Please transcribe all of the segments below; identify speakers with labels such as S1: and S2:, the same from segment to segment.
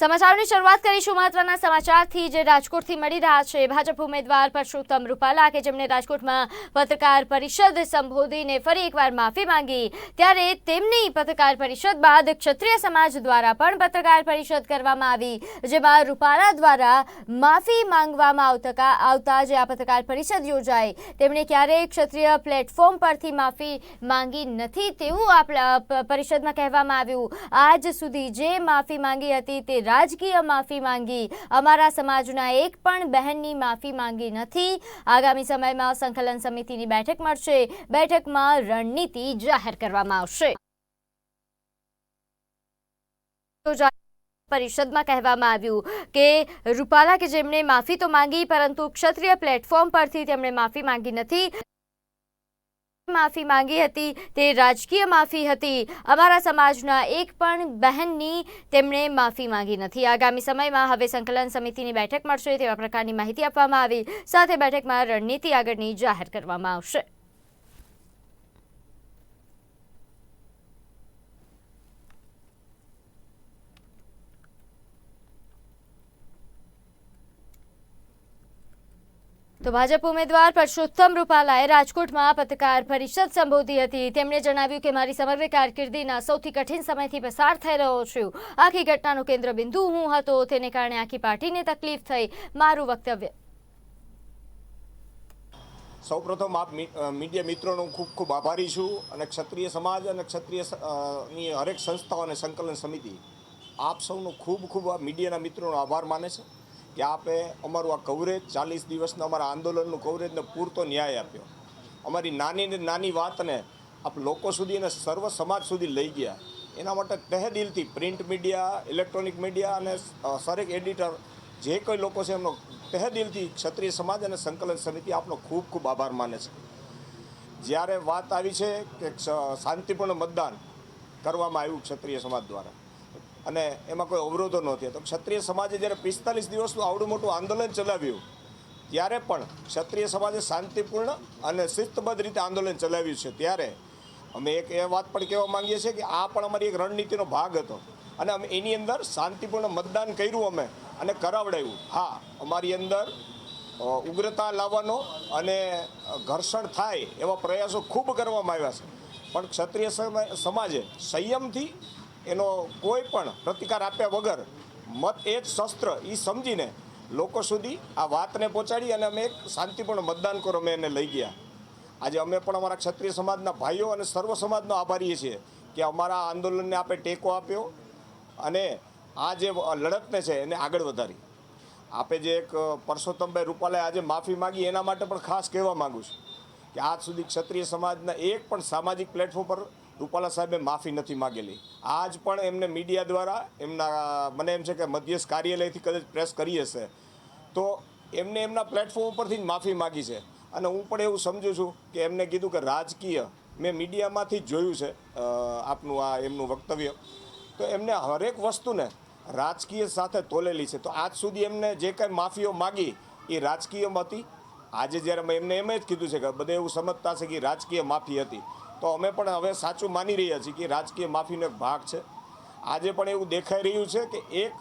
S1: સમાચારની શરૂઆત કરીશું મહત્વના સમાચારથી જે રાજકોટથી મળી રહ્યા છે. ભાજપ ઉમેદવાર પરસોત્તમ રૂપાલા કે જેમણે રાજકોટમાં પત્રકાર પરિષદ સંબોધીને ફરી એકવાર માફી માંગી, ત્યારે તેમની પત્રકાર પરિષદ બાદ ક્ષત્રિય સમાજ દ્વારા પણ પત્રકાર પરિષદ કરવામાં આવી, જેમાં રૂપાલા દ્વારા માફી માંગવામાં આવતા આવતા જે આ પત્રકાર પરિષદ યોજાઈ, તેમણે ક્યારેય ક્ષત્રિય પ્લેટફોર્મ પરથી માફી માંગી નથી તેવું આ પરિષદમાં કહેવામાં આવ્યું. આજ સુધી જે માફી માંગી હતી તે રાજકીય માફી માંગી. અમારા સમાજના એક પણ બહેનની માફી માંગી નથી. આગામી સમયમાં સંકલન સમિતિની બેઠક મળશે. બેઠકમાં રણનીતિ જાહેર કરવામાં આવશે. પરિષદમાં કહેવામાં આવ્યું કે રૂપાલા કે જેમણે માફી તો માંગી, પરંતુ ક્ષત્રિય પ્લેટફોર્મ પરથી તેમણે માફી માંગી નથી. માફી માંગી હતી, તે રાજકીય માફી હતી. અમારા સમાજના એક પણ બહેનની તેમણે માફી માંગી નથી. આગામી સમયમાં હવે સંકલન સમિતિની બેઠક મળશે તેવા પ્રકારની માહિતી આપવામાં આવી. સાથે બેઠકમાં રણનીતિ આગળની જાહેર કરવામાં આવશે. તો ભાજપ ઉમેદવાર પરસોત્તમ રૂપાલાએ રાજકોટમાં પત્રકાર પરિષદ સંબોધી હતી. તેમણે જણાવ્યું કે મારી સમગ્ર કારકિર્દીના સૌથી કઠિન સમયથી પસાર થઈ રહ્યો છું. આખી ઘટનાનું કેન્દ્રબિંદુ હું હતો. તેને કારણે આખી પાર્ટીને તકલીફ થઈ. મારું વક્તવ્ય.
S2: સૌપ્રથમ આપ મીડિયા મિત્રોનો ખૂબ ખૂબ આભારી છું અને ક્ષત્રિય સમાજ અને ક્ષત્રિયની હરેક સંસ્થાઓ અને સંકલન સમિતિ. આપ સૌનો ખૂબ ખૂબ મીડિયાના મિત્રોનો આભાર માને છે. કે આપે અમારું આ કવરેજ ચાલીસ દિવસના અમારા આંદોલનનું કવરેજને પૂરતો ન્યાય આપ્યો. અમારી નાની ને નાની વાતને આપ લોકો સુધી અને સર્વ સમાજ સુધી લઈ ગયા. એના માટે તહે દિલથી પ્રિન્ટ મીડિયા ઇલેક્ટ્રોનિક મીડિયા અને સરેક એડિટર જે કોઈ લોકો છે એમનો તહે દિલથી ક્ષત્રિય સમાજ અને સંકલન સમિતિ આપનો ખૂબ ખૂબ આભાર માને છે. જ્યારે વાત આવી છે કે શાંતિપૂર્ણ મતદાન કરવામાં આવ્યું ક્ષત્રિય સમાજ દ્વારા. અને એમાં કોઈ અવરોધો નહોતી. તો ક્ષત્રિય સમાજે જ્યારે પિસ્તાલીસ દિવસનું આવડું મોટું આંદોલન ચલાવ્યું, ત્યારે પણ ક્ષત્રિય સમાજે શાંતિપૂર્ણ અને શિસ્તબદ્ધ રીતે આંદોલન ચલાવ્યું છે. ત્યારે અમે એક એ વાત પણ કહેવા માંગીએ છીએ કે આ પણ અમારી એક રણનીતિનો ભાગ હતો અને અમે એની અંદર શાંતિપૂર્ણ મતદાન કર્યું અમે અને કરાવડાવ્યું. હા, અમારી અંદર ઉગ્રતા લાવવાનો અને ઘર્ષણ થાય એવા પ્રયાસો ખૂબ કરવામાં આવ્યા છે. પણ ક્ષત્રિય સમાજે સંયમથી એનો કોઈ પણ પ્રતિકાર આપ્યા વગર મત એ જ શસ્ત્ર એ સમજીને લોકો સુધી આ વાતને પહોંચાડી અને અમે એક શાંતિપૂર્ણ મતદાન કરો, અમે એને લઈ ગયા. આજે અમે પણ અમારા ક્ષત્રિય સમાજના ભાઈઓ અને સર્વ સમાજનો આભારીએ છીએ કે અમારા આંદોલનને આપણે ટેકો આપ્યો અને આ જે લડતને છે એને આગળ વધારી. આપે જે એક પરસોત્તમભાઈ રૂપાલાએ આજે માફી માંગી, એના માટે પણ ખાસ કહેવા માગું છું કે આજ સુધી ક્ષત્રિય સમાજના એક પણ સામાજિક પ્લેટફોર્મ પર રૂપાલા સાહેબે માફી નથી માગેલી. આજ પણ એમને મીડિયા દ્વારા એમના, મને એમ છે કે મધ્યસ્થ કાર્યાલયથી કદાચ પ્રેસ કરી હશે. તો એમને એમના પ્લેટફોર્મ ઉપરથી જ માફી માગી છે. અને હું પણ એવું સમજુ છું કે એમને કીધું કે રાજકીય મેં મીડિયામાંથી જ જોયું છે આપનું આ એમનું વક્તવ્ય. તો એમને હરેક વસ્તુને રાજકીય સાથે તોલેલી છે. તો આજ સુધી એમને જે કાંઈ માફીઓ માગી એ રાજકીયમાં હતી. આજે જ્યારે મેં એમને એમ જ કીધું છે કે બધે એવું સમજતા છે કે રાજકીય માફી હતી. તો અમે પણ હવે સાચું માની રહ્યા છીએ કે રાજકીય માફીનો એક ભાગ છે. આજે પણ એવું દેખાઈ રહ્યું છે કે એક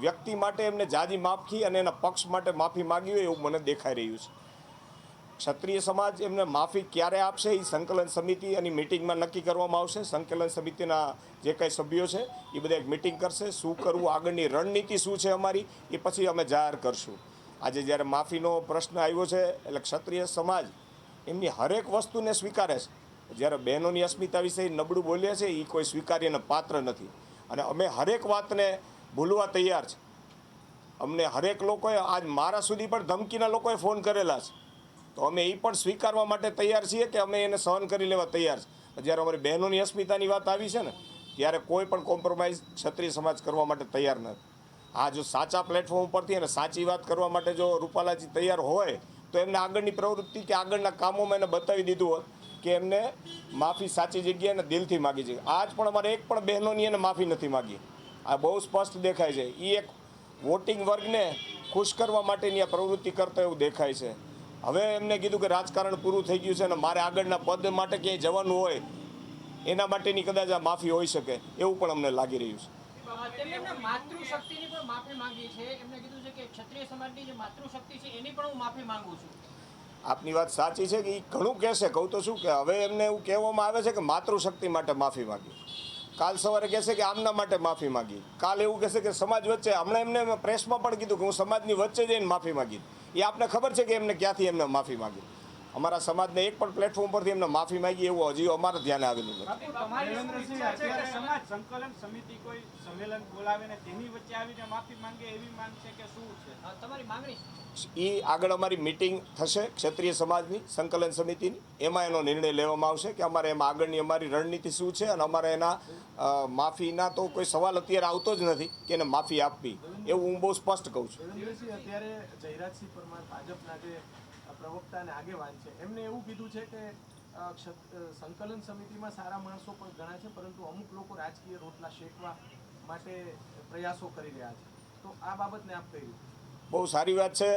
S2: વ્યક્તિ માટે એમને જાજી માફી અને એના પક્ષ માટે માફી માગી હોય એવું મને દેખાઈ રહ્યું છે. ક્ષત્રિય સમાજ એમને માફી ક્યારે આપશે એ સંકલન સમિતિ અને મિટિંગમાં નક્કી કરવામાં આવશે. સંકલન સમિતિના જે કંઈ સભ્યો છે એ બધા એક મિટિંગ કરશે. શું કરવું, આગળની રણનીતિ શું છે અમારી એ પછી અમે જાહેર કરશું. આજે જ્યારે માફીનો પ્રશ્ન આવ્યો છે એટલે ક્ષત્રિય સમાજ એમની હરેક વસ્તુને સ્વીકારે છે. જ્યારે બહેનોની અસ્મિતા વિશે નબળું બોલ્યા છે એ કોઈ સ્વીકાર્યને પાત્ર નથી. અને અમે હરેક વાતને ભૂલવા તૈયાર છે. અમને હરેક લોકોએ આજ મારા સુધી પણ ધમકીના લોકોએ ફોન કરેલા છે. તો અમે એ પણ સ્વીકારવા માટે તૈયાર છીએ કે અમે એને સહન કરી લેવા તૈયાર છે. જ્યારે અમારી બહેનોની અસ્મિતાની વાત આવી છે ને, ત્યારે કોઈ પણ કોમ્પ્રોમાઇઝ ક્ષત્રિય સમાજ કરવા માટે તૈયાર નથી. આ જો સાચા પ્લેટફોર્મ ઉપરથી અને સાચી વાત કરવા માટે જો રૂપાલાજી તૈયાર હોય, તો એમને આગળની પ્રવૃત્તિ કે આગળના કામોમાં એને બતાવી દીધું હોત. કે એમને માફી સાચી જગ્યાએ અને દિલથી માગી છે. આજ પણ અમારે એક પણ બહેનોની એને માફી નથી માગી. આ બહુ સ્પષ્ટ દેખાય છે. એ એક વોટિંગ વર્ગને ખુશ કરવા માટેની આ પ્રવૃત્તિ કરતા એવું દેખાય છે. હવે એમને કીધું કે રાજકારણ પૂરું થઈ ગયું છે અને મારે આગળના પદ માટે ક્યાંય જવાનું હોય, એના માટેની કદાચ આ માફી હોઈ શકે. એવું પણ અમને લાગી રહ્યું છે.
S3: માતૃશક્તિની પણ માફી માંગી છે. એમને કીધું છે કે ક્ષત્રિય સમાજની જે માતૃશક્તિ છે, એની પણ હું માફી માંગુ છું.
S2: આપની વાત સાચી છે કે એ ઘણું કહેશે. કહું તો શું કે હવે એમને એવું કહેવામાં આવે છે કે માતૃશક્તિ માટે માફી માગી. કાલ સવારે કહેશે કે આમના માટે માફી માગી. કાલ એવું કહેશે કે સમાજ વચ્ચે હમણાં એમને પ્રેસમાં પણ કીધું કે હું સમાજની વચ્ચે જઈને માફી માગી એ આપને ખબર છે કે એમને ક્યાંથી એમને માફી માગી. અમારા સમાજને એક પણ પ્લેટફોર્મ પરથી એમને માફી માંગી એવું હજી અમારે ધ્યાને આવેલું નથી.
S4: દેવેન્દ્રસિંહ અત્યારે સમાજ સંકલન સમિતિ કોઈ સંમેલન બોલાવે ને તેની વચ્ચે આવીને માફી માંગે એવી માંગ છે કે શું છે?
S3: અ, તમારી માંગણી શું છે?
S2: એ આગળ અમારી મિટિંગ થશે ક્ષત્રિય સમાજની સંકલન સમિતિની. એમાં એનો નિર્ણય લેવામાં આવશે કે અમારે એમાં આગળની અમારી રણનીતિ શું છે અને અમારે એના માફીના તો કોઈ સવાલ અત્યારે આવતો જ નથી કે એને માફી આપવી. એવું હું બહુ સ્પષ્ટ કહું છું.
S5: અત્યારે જયરાજસિંહ પરમાર ભાજપના જે પ્રવક્તા અને આગેવાન છે. એમને એવું કીધું છે કે સંકલન સમિતિમાં સારા માણસો પણ ઘણા છે, પરંતુ અમુક લોકો રાજકીય રોટલા શેકવા માટે પ્રયાસો કરી રહ્યા છે. તો આ બાબતને આપ કહી
S2: બહુ સારી વાત છે.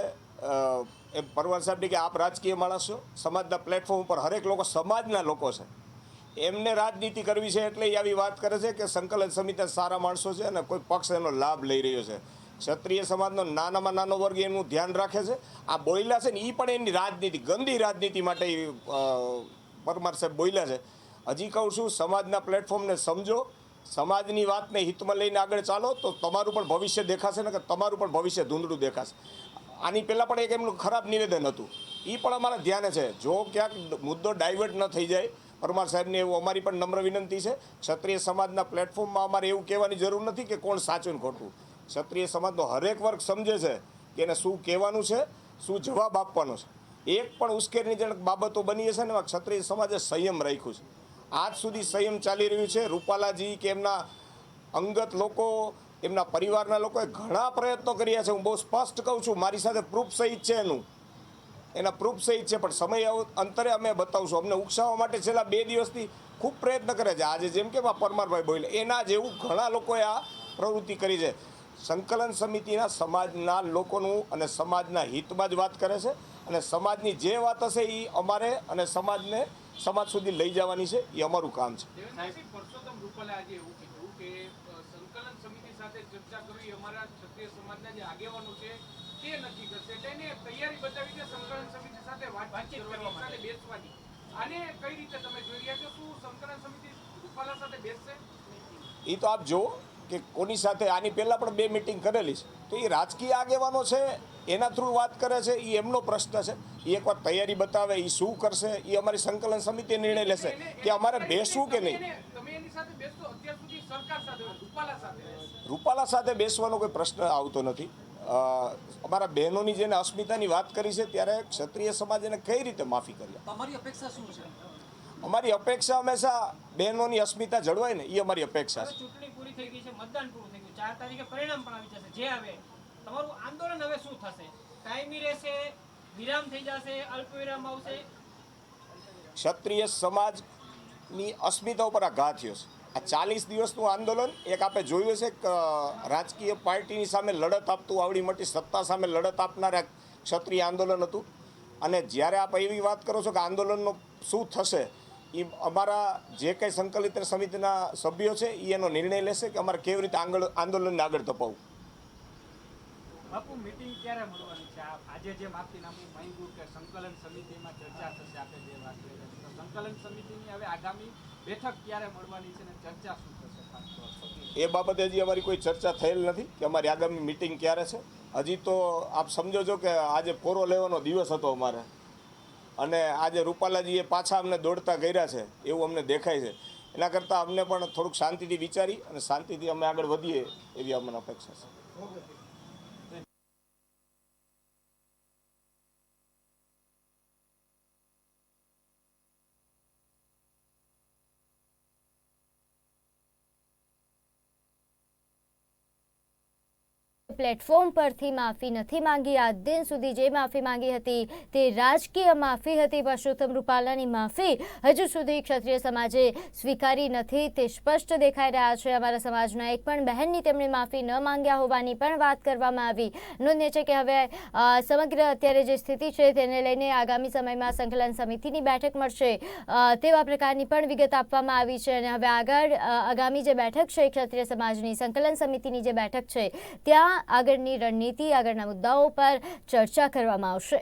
S2: એમ પરવાર સાહેબની કે આપ રાજકીય માણસો સમાજના પ્લેટફોર્મ ઉપર હરેક લોકો સમાજના લોકો છે. એમને રાજનીતિ કરવી છે એટલે એ આવી વાત કરે છે કે સંકલન સમિતિ સારા માણસો છે અને કોઈ પક્ષ એનો લાભ લઈ રહ્યો છે. ક્ષત્રિય સમાજનો નાનામાં નાનો વર્ગ એનું ધ્યાન રાખે છે. આ બોલ્યા છે ને એ પણ એની રાજનીતિ, ગંદી રાજનીતિ માટે પરમાર સાહેબ બોયલા છે. હજી કહું છું, સમાજના પ્લેટફોર્મને સમજો. સમાજની વાતને હિતમાં લઈને આગળ ચાલો તો તમારું પણ ભવિષ્ય દેખાશે ને કે તમારું પણ ભવિષ્ય ધૂંધળું દેખાશે. આની પહેલાં પણ એક એમનું ખરાબ નિવેદન હતું. એ પણ અમારા ધ્યાને છે. જો ક્યાંક મુદ્દો ડાયવર્ટ ન થઈ જાય, પરમાર સાહેબને એવું અમારી પણ નમ્ર વિનંતી છે. ક્ષત્રિય સમાજના પ્લેટફોર્મમાં અમારે એવું કહેવાની જરૂર નથી કે કોણ સાચું ખોટું. ક્ષત્રિય સમાજનો હરેક વર્ગ સમજે છે કે એને શું કહેવાનું છે, શું જવાબ આપવાનો છે. એક પણ ઉશ્કેરણીજનક બાબતો બની હશે ને એમાં ક્ષત્રિય સમાજે સંયમ રાખ્યું છે. આજ સુધી સંયમ ચાલી રહ્યું છે. રૂપાલાજી કે એમના અંગત લોકો, એમના પરિવારના લોકોએ ઘણા પ્રયત્નો કર્યા છે. હું બહુ સ્પષ્ટ કહું છું, મારી સાથે પ્રૂફ સહિત છે એનું. એના પ્રૂફ સહિત છે, પણ સમય અંતરે અમે બતાવશું. અમને ઉકસાવવા માટે છેલ્લા બે દિવસથી ખૂબ પ્રયત્ન કરે છે. આજે જેમ કે પરમારભાઈ બોલે એના જેવું ઘણા લોકોએ આ પ્રવૃત્તિ કરી છે. સંકલન સમિતિના સમાજના લોકોનું અને સમાજના હિતમાં જ વાત કરે છે અને સમાજની જે વાત હશે એ અમારે અને સમાજને સમાજ સુધી લઈ જવાની છે એ અમારું કામ છે.
S6: દેવેન્દ્રસિંહ પરસોત્તમ રૂપાલે આજે એવું કીધું કે અ, સંકલન સમિતિ સાથે ચર્ચા કરવી અમારા ક્ષત્રિય સમાજના જે આગેવાનો છે તે નક્કી કરશે. એટલે એને તૈયારી બતાવી છે સંકલન સમિતિ સાથે વાતચીત કરવાની સાથે બેસવાની. આને કઈ રીતે તમે જોઈ રહ્યા છો? શું સંકલન સમિતિ રૂપાલા સાથે બેસશે?
S2: એ તો આપ જુઓ કે કોની સાથે આની પહેલાં પણ બે મિટિંગ કરેલી છે. તો એ રાજકીય આગેવાનો છે એના થ્રુ વાત કરે છે એ એમનો પ્રશ્ન છે. એ એકવાર તૈયારી બતાવે એ શું કરશે એ અમારી સંકલન સમિતિ નિર્ણય લેશે કે અમારે બેસવું કે નહીં.
S6: એને- તમે એની સાથે બેસશો અત્યાર સુધી સરકાર સાથે રૂપાલા સાથે
S2: બેસવાનો કોઈ પ્રશ્ન આવતો નથી. અમારા બહેનોની જેને અસ્મિતાની વાત કરી છે ત્યારે ક્ષત્રિય સમાજ એને કઈ રીતે માફી કરી
S7: તમારી અપેક્ષા શું છે?
S2: અમારી અપેક્ષા હંમેશા બહેનોની અસ્મિતા જળવાય ને એ અમારી અપેક્ષા છે.
S3: ચૂંટણી પૂરી થઈ ગઈ છે, મતદાન પૂરું થઈ ગયું. ચાર તારીખે પરિણામ પણ આવી જશે, જે આવે. તમારું આંદોલન હવે શું થશે? ટાઈમી રહેશે, વિરામ થઈ જશે અલ્પ વિરામ આવશે?
S2: ક્ષત્રિય સમાજની અસ્મિતા ઉપર આ થયો છે. આ ચાલીસ દિવસનું આંદોલન એક આપણે જોયું છે કે રાજકીય પાર્ટીની સામે લડત આપતું આવડી મોટી સત્તા સામે લડત આપનાર ક્ષત્રિય આંદોલન હતું. અને જ્યારે આપ એવી વાત કરો છો કે આંદોલનનો શું થશે એ અમારા જે કંઈ સંકલિત સમિતિના સભ્યો છે એ એનો નિર્ણય લેશે કે અમારે કેવી રીતે આંગળ આંદોલનને આગળ ધપાવવું.
S4: બાપુ મીટિંગ ક્યારે મળવાની છે? આજે જે માફી માંગ્યું કે સંકલન સમિતિમાં ચર્ચા થશે આપણે જે વાત કરી તો સંકલન સમિતિની હવે આગામી બેઠક ક્યારે મળવાની છે ને ચર્ચા શું થશે? ખાસ તौर પર?
S2: એ બાબતે હજી અમારી કોઈ ચર્ચા થયેલ નથી કે અમારી આગામી મિટિંગ ક્યારે છે. હજી તો આપ સમજો છો કે આજે ફોરો લેવાનો દિવસ હતો અમારે. અને આજે રૂપાલાજીએ પાછા અમને દોડતા કર્યા છે, એવું અમને દેખાય છે. એના કરતાં અમને પણ થોડુંક શાંતિથી વિચારી અને શાંતિથી અમે આગળ વધીએ એવી અમને અપેક્ષા છે.
S1: પ્લેટફોર્મ પરથી માફી નથી માંગી. આજ દિન સુધી જે માફી માંગી હતી તે રાજકીય માફી હતી. પરસોત્તમ રૂપાલાની માફી હજુ સુધી ક્ષત્રિય સમાજે સ્વીકારી નથી. તે સ્પષ્ટ દેખાઈ રહ્યા છે. અમારા સમાજના એક પણ બહેનની તેમણે માફી ન માંગ્યા હોવાની પણ વાત કરવામાં આવી. નોંધ્ય છે કે હવે સમગ્ર અત્યારે જે સ્થિતિ છે તેને લઈને આગામી સમયમાં સંકલન સમિતિની બેઠક મળશે તેવા પ્રકારની પણ વિગત આપવામાં આવી છે. અને હવે આગળ આગામી જે બેઠક છે ક્ષત્રિય સમાજની સંકલન સમિતિની જે બેઠક છે, ત્યાં આગળની રણનીતિ આગળના મુદ્દાઓ પર ચર્ચા કરવામાં આવશે.